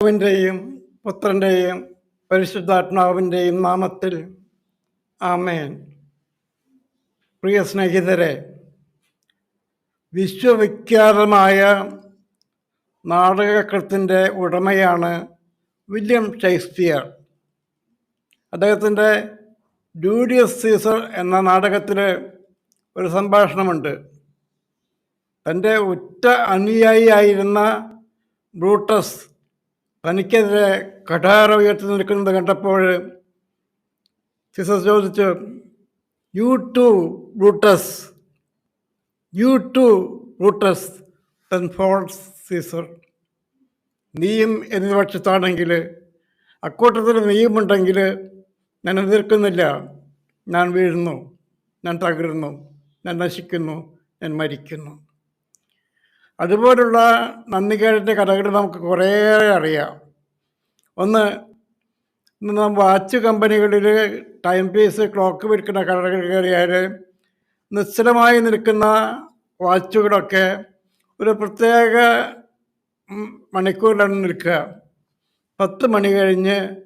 പിതാവിന്റെയും പുത്രന്റെയും പരിശുദ്ധാത്മാവിന്റെയും നാമത്തിൽ ആമേൻ. പ്രിയ സ്നേഹിതരെ വിശ്വവിഖ്യാതമായ നാടകകൃത്തിന്റെ ഉടമയാണ് വില്യം ഷേക്സ്പിയർ. അദ്ദേഹത്തിന്റെ ഡ്യൂഡിയസ് സീസർ എന്ന നാടകത്തിൽ ഒരു സംഭാഷണമുണ്ട്. തന്റെ ഉറ്റ അനുയായിയായിരുന്ന ബ്രൂട്ടസ് തനിക്കെതിരെ കഠാര ഉയർത്തി നിൽക്കുന്നത് കണ്ടപ്പോൾ സീസർ ചോദിച്ചു you too Brutus you too Brutus then falls Caesar നീയും എതിർപക്ഷത്താണെങ്കിൽ അക്കൂട്ടത്തിൽ നീയുമുണ്ടെങ്കിൽ ഞാൻ എതിർക്കുന്നില്ല. ഞാൻ വീഴുന്നു. ഞാൻ തകരുന്നു. ഞാൻ നശിക്കുന്നു. ഞാൻ മരിക്കുന്നു. അതുപോലുള്ള നന്ദികേടിന്റെ കഥകൾ നമുക്ക് കുറേ അറിയാം. ഒന്ന് ഇന്ന് വാച്ച് കമ്പനികളിൽ ടൈം പീസ് ക്ലോക്ക് വിൽക്കുന്ന കടകൾ കയറിയാൽ നിശ്ചലമായി നിൽക്കുന്ന വാച്ചുകളൊക്കെ ഒരു പ്രത്യേക മണിക്കൂറിലാണ് നിൽക്കുക. പത്ത് മണി കഴിഞ്ഞ്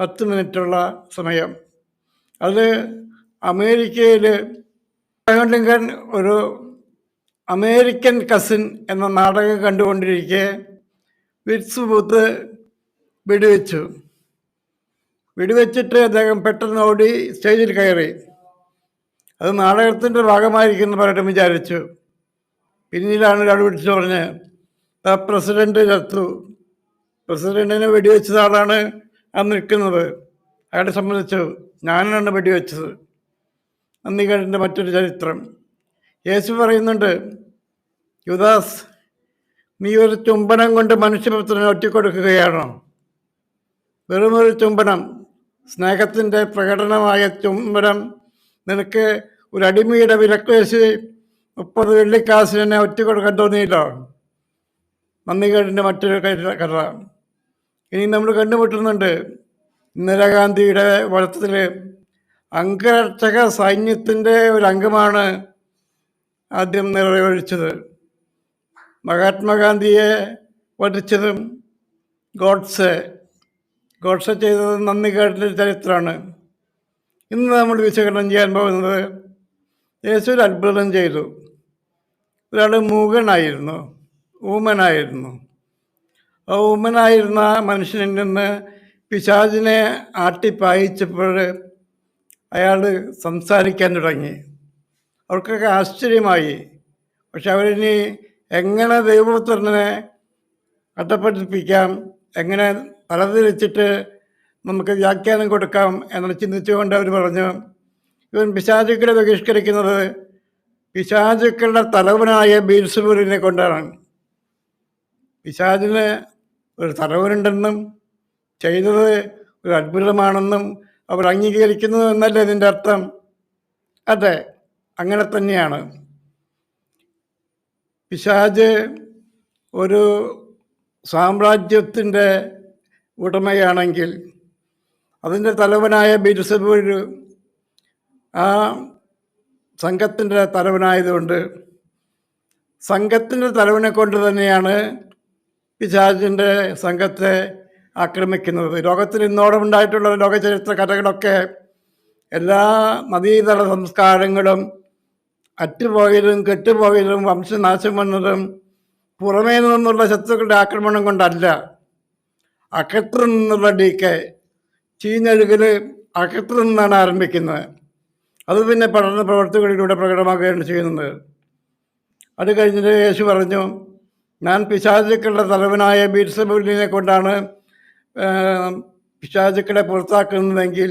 പത്ത് മിനിറ്റുള്ള സമയം. അത് അമേരിക്കയിൽ ലിങ്കൻ ഒരു അമേരിക്കൻ കസിൻ എന്ന നാടകം കണ്ടുകൊണ്ടിരിക്കെ വിറ്റ്സ് ബൂത്ത് വെടിവെച്ചു. വെടിവെച്ചിട്ട് അദ്ദേഹം പെട്ടെന്ന് ഓടി സ്റ്റേജിൽ കയറി. അത് നാടകത്തിന്റെ ഭാഗമായിരിക്കുമെന്ന് പലരും വിചാരിച്ചു. പിന്നീടാണ് ഒരാൾ വിളിച്ചു പറഞ്ഞ് "ആ പ്രസിഡന്റ് ചത്തു പ്രസിഡന്റിനെ വെടിവെച്ചത് ആളാണ് ആ നിൽക്കുന്നത്. അയാളെ സംബന്ധിച്ചു ഞാനാണ് വെടിവെച്ചത്. നന്ദികേടിന്റെ മറ്റൊരു ചരിത്രം. യേശു പറയുന്നുണ്ട് യുദാസ് നീ ഒരു ചുംബനം കൊണ്ട് മനുഷ്യപുത്രനെ ഒറ്റിക്കൊടുക്കുകയാണോ? വെറുമൊരു ചുംബനം സ്നേഹത്തിന്റെ പ്രകടനമായ ചുംബനം നിനക്ക് ഒരു അടിമയുടെ വിലക്ക് വെച്ച് മുപ്പത് വെള്ളിക്കാശിനെ ഒറ്റിക്കൊടുക്കാൻ തോന്നിയില്ലോ? നന്ദികേടിന്റെ മറ്റൊരു കഥ- ഇനി നമ്മൾ കണ്ടുമുട്ടുന്നുണ്ട് ഇന്ദിരാഗാന്ധിയുടെ വളർത്തത്തിൽ അംഗരക്ഷക സൈന്യത്തിന്റെ ഒരു അംഗമാണ് ആദ്യം നിറവേഴിച്ചത് മഹാത്മാഗാന്ധിയെ വധിച്ചതും ഗോഡ്സെ. ഗോഡ്സെ ചെയ്തത് നന്ദി കേട്ടിന്റെ ചരിത്രമാണ്. ഇന്ന് നമ്മൾ വിശകലനം ചെയ്യാൻ പോകുന്നത് യേശു ഒരു അത്ഭുതം ചെയ്തു. ഒരാൾ മൂകനായിരുന്നു ഊമനായിരുന്നു. ആ ഊമനായിരുന്ന മനുഷ്യനിൽ നിന്ന് പിശാചിനെ ആട്ടിപ്പായിച്ചപ്പോൾ അയാൾ സംസാരിക്കാൻ തുടങ്ങി. അവർക്കൊക്കെ ആശ്ചര്യമായി. പക്ഷെ അവരിനി എങ്ങനെ ദൈവപുത്രനെ അട്ടപ്പെട്ടിപ്പിക്കാം എങ്ങനെ തലതിരിച്ചിട്ട് നമുക്ക് വ്യാഖ്യാനം കൊടുക്കാം എന്ന് ചിന്തിച്ചുകൊണ്ട് അവർ പറഞ്ഞു. ഇവൻ പിശാചുക്കളെ ബഹിഷ്കരിക്കുന്നത് പിശാചുക്കളുടെ തലവനായ ബീൽസുബൂരിനെ കൊണ്ടാണ്. പിശാചിന് ഒരു തലവനുണ്ടെന്നും ചെയ്തത് ഒരു അത്ഭുതമാണെന്നും അവർ അംഗീകരിക്കുന്നു എന്നല്ലേ ഇതിന്റെ അർത്ഥം? അതെ അങ്ങനെ തന്നെയാണ്. പിശാജ് ഒരു സാമ്രാജ്യത്തിന്റെ ഉടമയാണെങ്കിൽ അതിന്റെ തലവനായ ബിരുസബൂര് ആ സംഘത്തിന്റെ തലവനായതുകൊണ്ട് സംഘത്തിന്റെ തലവനെ കൊണ്ട് തന്നെയാണ് പിശാജിന്റെ സംഘത്തെ ആക്രമിക്കുന്നത്. ലോകത്തിൽ ഇന്നോളം ഉണ്ടായിട്ടുള്ള ലോകചരിത്ര കഥകളൊക്കെ എല്ലാ നദീതല സംസ്കാരങ്ങളും അറ്റുപോയതും കെട്ടുപോയതും വംശനാശം വന്നതും പുറമേ നിന്നുള്ള ശത്രുക്കളുടെ ആക്രമണം കൊണ്ടല്ല അകത്തു നിന്നുള്ള ഡീക്കെ ചീഞ്ഞഴുകൽ അകത്തു നിന്നാണ് ആരംഭിക്കുന്നത്. അത് പിന്നെ പഠന പ്രവർത്തികളിലൂടെ പ്രകടമാക്കുകയാണ് ചെയ്യുന്നത്. അത് കഴിഞ്ഞിട്ട് യേശു പറഞ്ഞു ഞാൻ പിശാചുക്കളുടെ തലവനായ ബീർസബുലിനെ കൊണ്ടാണ് പിശാചുക്കളെ പുറത്താക്കുന്നതെങ്കിൽ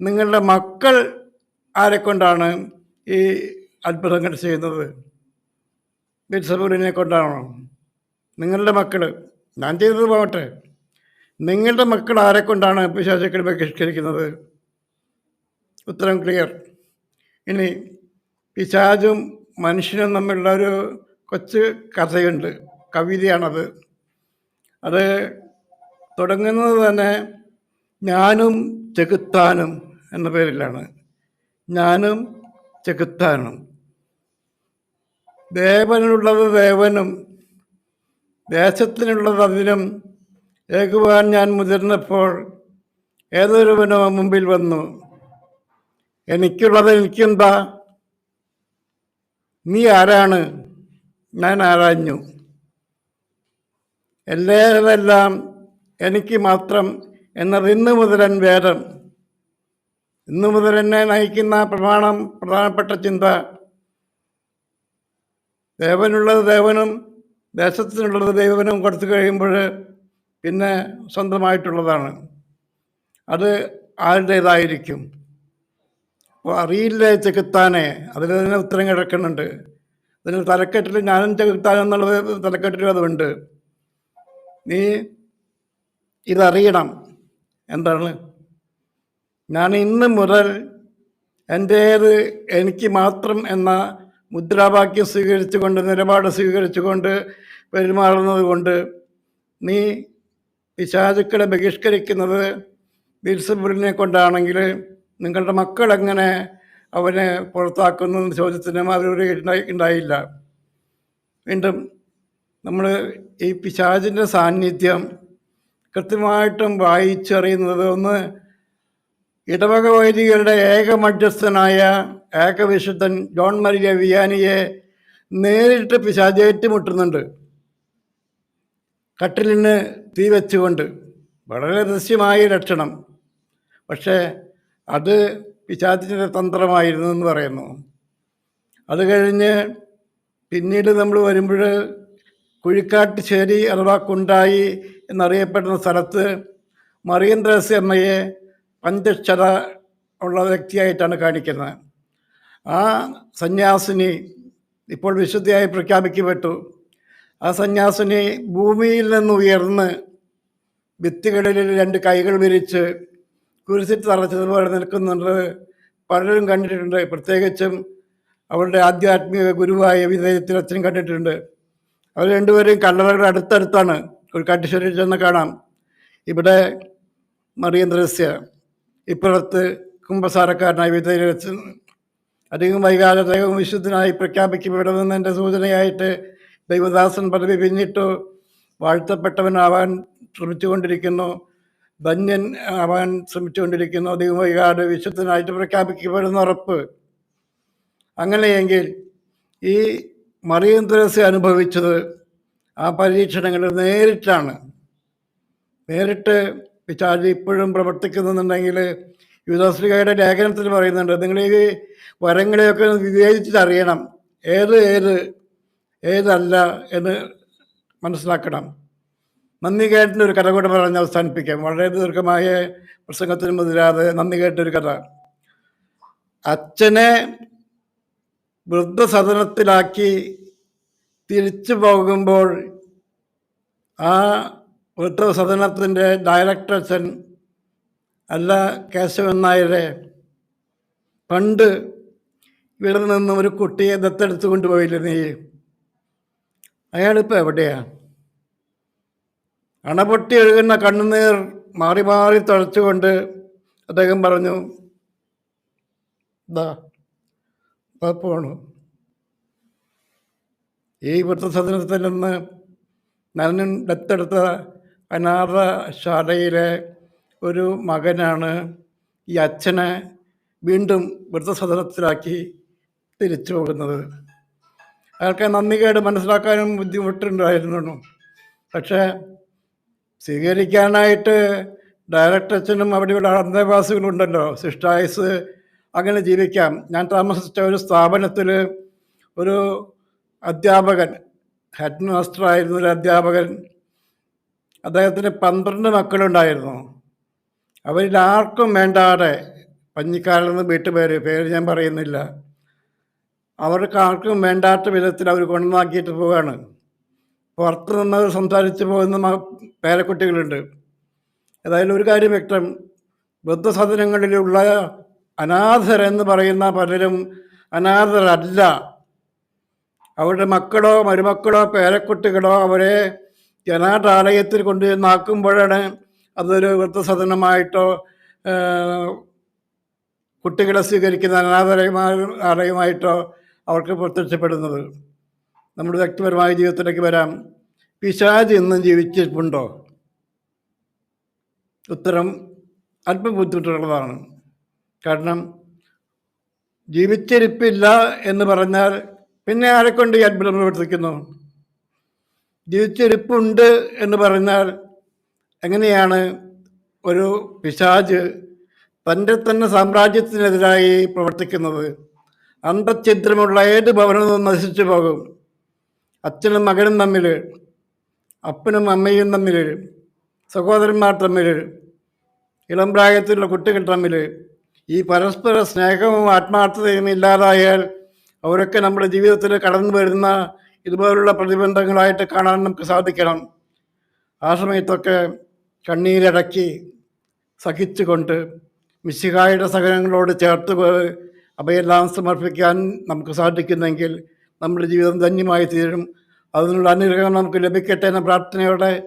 നിങ്ങളുടെ മക്കൾ ആരെക്കൊണ്ടാണ് ഈ അത്ഭുതങ്ങൾ ചെയ്യുന്നത്. ബീർസബുലിനെ കൊണ്ടാണോ? നിങ്ങളുടെ മക്കൾ ഞാൻ ചെയ്തത് പോകട്ടെ നിങ്ങളുടെ മക്കൾ ആരെ കൊണ്ടാണ് പിശാചുക്കളെ ബഹിഷ്കരിക്കുന്നത്? ഉത്തരം ക്ലിയർ ഇനി പിശാചും മനുഷ്യനും തമ്മിലുള്ള ഒരു കൊച്ചു കഥയുണ്ട്. കവിതയാണത്. അത് തുടങ്ങുന്നത് തന്നെ ഞാനും ചെകുത്താനും എന്ന പേരിലാണ്. ഞാനും ചെകുത്താനും. ദേവനുള്ളത് ദേവനും ദേശത്തിനുള്ളത് അതിനും ഏകുവാൻ ഞാൻ മുതിർന്നപ്പോൾ ഏതൊരുവനോ മുമ്പിൽ വന്നു. എനിക്കുള്ളത് എനിക്കെന്താ? നീ ആരാണ്? ഞാൻ ആരാഞ്ഞു. എല്ലേതെല്ലാം എനിക്ക് മാത്രം എന്നത് ഇന്ന് മുതലൻ വേദം. ഇന്നു മുതൽ എന്നെ നയിക്കുന്ന പ്രമാണം പ്രധാനപ്പെട്ട ചിന്ത ദേവനുള്ളത് ദേവനും ദേശത്തിനുള്ളത് ദൈവനും കൊടുത്തു കഴിയുമ്പോൾ പിന്നെ സ്വന്തമായിട്ടുള്ളതാണ്. അത് ആരുടേതായിരിക്കും? അപ്പോൾ അറിയില്ല ചെകുത്താനെ? അതിൽ തന്നെ ഉത്തരം കിടക്കുന്നുണ്ട്. അതിന് തലക്കെട്ടിൽ ഞാനും ചെകുത്താൻ എന്നുള്ളത് തലക്കെട്ടിൽ അതുണ്ട്. നീ ഇതറിയണം. എന്താണ്? ഞാൻ ഇന്ന് മുതൽ എന്റേത് എനിക്ക് മാത്രം എന്ന മുദ്രാവാക്യം സ്വീകരിച്ചുകൊണ്ട് നിലപാട് സ്വീകരിച്ചുകൊണ്ട് പെരുമാറുന്നത് കൊണ്ട് നീ പിശാചുക്കളെ ബഹിഷ്കരിക്കുന്നത് ബിൽസബുലിനെ കൊണ്ടാണെങ്കിൽ നിങ്ങളുടെ മക്കൾ എങ്ങനെ അവനെ പുറത്താക്കുന്നു എന്ന ചോദ്യത്തിന് മറുപടി ഉണ്ടായി ഉണ്ടായില്ല വീണ്ടും നമ്മൾ ഈ പിശാചിന്റെ സാന്നിധ്യം കൃത്യമായിട്ടും വായിച്ചറിയുന്നത് ഒന്ന് ഇടവക വൈദികരുടെ ഏക മധ്യസ്ഥനായ ഏകവിശുദ്ധൻ ജോൺ മരിയ വിയാനിയെ നേരിട്ട് പിശാച് ഏറ്റുമുട്ടുന്നുണ്ട്. കട്ടിലിന് തീ വെച്ചുകൊണ്ട്. വളരെ ദൃശ്യമായ ലക്ഷണം. പക്ഷേ അത് പിശാചിന്റെ തന്ത്രമായിരുന്നു എന്ന് പറയുന്നു. അത് കഴിഞ്ഞ് പിന്നീട് നമ്മൾ വരുമ്പോൾ കുഴിക്കാട്ടുശ്ശേരി അഥവാ കുണ്ടായി എന്നറിയപ്പെടുന്ന സ്ഥലത്ത് മറിയൻ ത്രേസ്യമ്മയെ പഞ്ചക്ഷര ഉള്ള വ്യക്തിയായിട്ടാണ് കാണിക്കുന്നത്. ആ സന്യാസിനി ഇപ്പോൾ വിശുദ്ധിയായി പ്രഖ്യാപിക്കപ്പെട്ടു. ആ സന്യാസിനി ഭൂമിയിൽ നിന്ന് ഉയർന്ന് ഭിത്തികളിൽ രണ്ട് കൈകൾ വിരിച്ച് കുരിശിൽ തറച്ചതുപോലെ നിൽക്കുന്നുണ്ട്. പലരും കണ്ടിട്ടുണ്ട്. പ്രത്യേകിച്ചും അവരുടെ ആധ്യാത്മിക ഗുരുവായ വിധേയത്തിൽ കണ്ടിട്ടുണ്ട്. അവർ രണ്ടുപേരും കല്ലറകൾ അടുത്തടുത്താണ്. ഒരു കാട്ടുശ്ശേരി ചെന്ന് കാണാം. ഇവിടെ മറിയം ഇപ്പുറത്ത് കുംഭസാരക്കാരനായി വിധേയത്തിൽ വെച്ച് അധികം വൈകാതെ ദൈവം വിശുദ്ധനായി പ്രഖ്യാപിക്കപ്പെടുമെന്നതിന്റെ സൂചനയായിട്ട് ദൈവദാസൻ പദവി പിന്നിട്ടു. വാഴ്ത്തപ്പെട്ടവനാവാൻ ശ്രമിച്ചുകൊണ്ടിരിക്കുന്നു. ധന്യൻ ആവാൻ ശ്രമിച്ചുകൊണ്ടിരിക്കുന്നു. അധികം വൈകാതെ വിശുദ്ധനായിട്ട് പ്രഖ്യാപിക്കപ്പെടുന്ന ഉറപ്പ്. അങ്ങനെയെങ്കിൽ ഈ മറിയം തുരസ് അനുഭവിച്ചത് ആ പരീക്ഷണങ്ങൾ നേരിട്ടാണ്. നേരിട്ട് പിശാചി ഇപ്പോഴും പ്രവർത്തിക്കുന്നുണ്ടെങ്കിൽ യുദ്ധശ്രീകയുടെ ലേഖനത്തിൽ പറയുന്നുണ്ട് നിങ്ങൾ ഈ വരങ്ങളെയൊക്കെ വിവേചിച്ചിട്ട് അറിയണം ഏത് ഏത് ഏതല്ല എന്ന് മനസ്സിലാക്കണം. നന്ദി കേട്ടിന്റെ ഒരു കഥ കൂടെ പറഞ്ഞ് അവസാനിപ്പിക്കാം. വളരെ ദീർഘമായ പ്രസംഗത്തിന് മുതിരാതെ നന്ദി കേട്ടൊരു കഥ. അച്ഛനെ വൃദ്ധസദനത്തിലാക്കി തിരിച്ചു പോകുമ്പോൾ ആ വൃദ്ധസദനത്തിന്റെ ഡയറക്ടർ അച്ഛൻ അല്ല കേശവൻ നായരെ പണ്ട് ഇവിടെ നിന്ന് ഒരു കുട്ടിയെ ദത്തെടുത്ത് കൊണ്ടുപോയില്ലേ നീ? അയാളിപ്പോൾ എവിടെയാണ് അണപൊട്ടി ഒഴുകുന്ന കണ്ണുനീർ മാറി മാറി തളച്ചുകൊണ്ട് അദ്ദേഹം പറഞ്ഞു ദാ പോണു. ഈ വൃദ്ധസദനത്തിൽ നിന്ന് നനനും ദത്തെടുത്ത അനാഥശാലയിലെ ഒരു മകനാണ് ഈ അച്ഛനെ വീണ്ടും വൃദ്ധസദനത്തിലാക്കി തിരിച്ചു പോകുന്നത്. അയാൾക്ക് നന്ദികേട് മനസ്സിലാക്കാനും ബുദ്ധിമുട്ടുണ്ടായിരുന്നു. പക്ഷേ സ്വീകരിക്കാനായിട്ട് ഡയറക്ടർ അച്ഛനും അവിടെ ഇവിടെ അന്തേവാസികളുണ്ടല്ലോ സിസ്റ്റായസ് അങ്ങനെ ജീവിക്കാം. ഞാൻ താമസിച്ച ഒരു സ്ഥാപനത്തിൽ ഒരു അധ്യാപകൻ ഹെഡ് മാസ്റ്റർ ഒരു അധ്യാപകൻ അദ്ദേഹത്തിന് പന്ത്രണ്ട് മക്കളുണ്ടായിരുന്നു. അവരിൽ ആർക്കും വേണ്ടാതെ പഞ്ഞിക്കാരിൽ നിന്ന് വീട്ടുപേര് പേര് ഞാൻ പറയുന്നില്ല. അവർക്ക് ആർക്കും വേണ്ടാത്ത വിധത്തിൽ അവർ കൊണ്ടുവന്നാക്കിയിട്ട് പോവുകയാണ്. പുറത്ത് നിന്ന് സംസാരിച്ച് പോകുന്ന പേരക്കുട്ടികളുണ്ട്. ഏതായാലും ഒരു കാര്യം വ്യക്തം. വൃദ്ധസദനങ്ങളിലുള്ള അനാഥരെന്ന് പറയുന്ന പലരും അനാഥരല്ല. അവരുടെ മക്കളോ മരുമക്കളോ പേരക്കുട്ടികളോ അവരെ ജനാടാലയത്തിൽ കൊണ്ട് നാക്കുമ്പോഴാണ് അതൊരു വൃത്തസദനമായിട്ടോ കുട്ടികളെ സ്വീകരിക്കുന്ന അനാഥാലയമായ ആലയമായിട്ടോ അവർക്ക് പ്രത്യക്ഷപ്പെടുന്നത്. നമ്മുടെ വ്യക്തിപരമായ ജീവിതത്തിലേക്ക് വരാം. പിശാജ് ഇന്നും ജീവിച്ചിട്ടുണ്ടോ? ഉത്തരം അല്പം ബുദ്ധിമുട്ടുള്ളതാണ്. കാരണം ജീവിച്ചിരിപ്പില്ല എന്ന് പറഞ്ഞാൽ പിന്നെ ആരെക്കൊണ്ട് ഈ അത്ഭുതം പ്രവർത്തിക്കുന്നു? ജീവിച്ചിരിപ്പുണ്ട് എന്ന് പറഞ്ഞാൽ എങ്ങനെയാണ് ഒരു പിശാജ് തന്റെ തന്നെ സാമ്രാജ്യത്തിനെതിരായി പ്രവർത്തിക്കുന്നത്? അന്തഛിദ്രമുള്ള ഏത് ഭവനവും നശിച്ചു പോകും? അച്ഛനും മകനും തമ്മിൽ അപ്പനും അമ്മയും തമ്മിൽ സഹോദരന്മാർ തമ്മിൽ ഇളം പ്രായത്തിലുള്ള കുട്ടികൾ തമ്മിൽ ഈ പരസ്പര സ്നേഹവും ആത്മാർത്ഥതയും ഇല്ലാതായാൽ അവരൊക്കെ നമ്മുടെ ജീവിതത്തിൽ കടന്നു വരുന്ന ഇതുപോലുള്ള പ്രതിബന്ധങ്ങളായിട്ട് കാണാൻ നമുക്ക് സാധിക്കണം. ആ സമയത്തൊക്കെ കണ്ണീരടക്കി സഹിച്ചുകൊണ്ട് മിശിഹായുടെ സഹനങ്ങളോട് ചേർത്ത് അവയെല്ലാം സമർപ്പിക്കാൻ നമുക്ക് സാധിക്കുന്നെങ്കിൽ നമ്മുടെ ജീവിതം ധന്യമായി തീരും. അതിനുള്ള അനുഗ്രഹം നമുക്ക് ലഭിക്കട്ടെ എന്ന പ്രാർത്ഥനയോടെ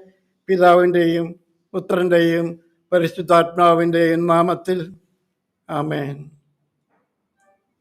പിതാവിന്റെയും പുത്രന്റെയും പരിശുദ്ധാത്മാവിന്റെയും നാമത്തിൽ. ആമേൻ.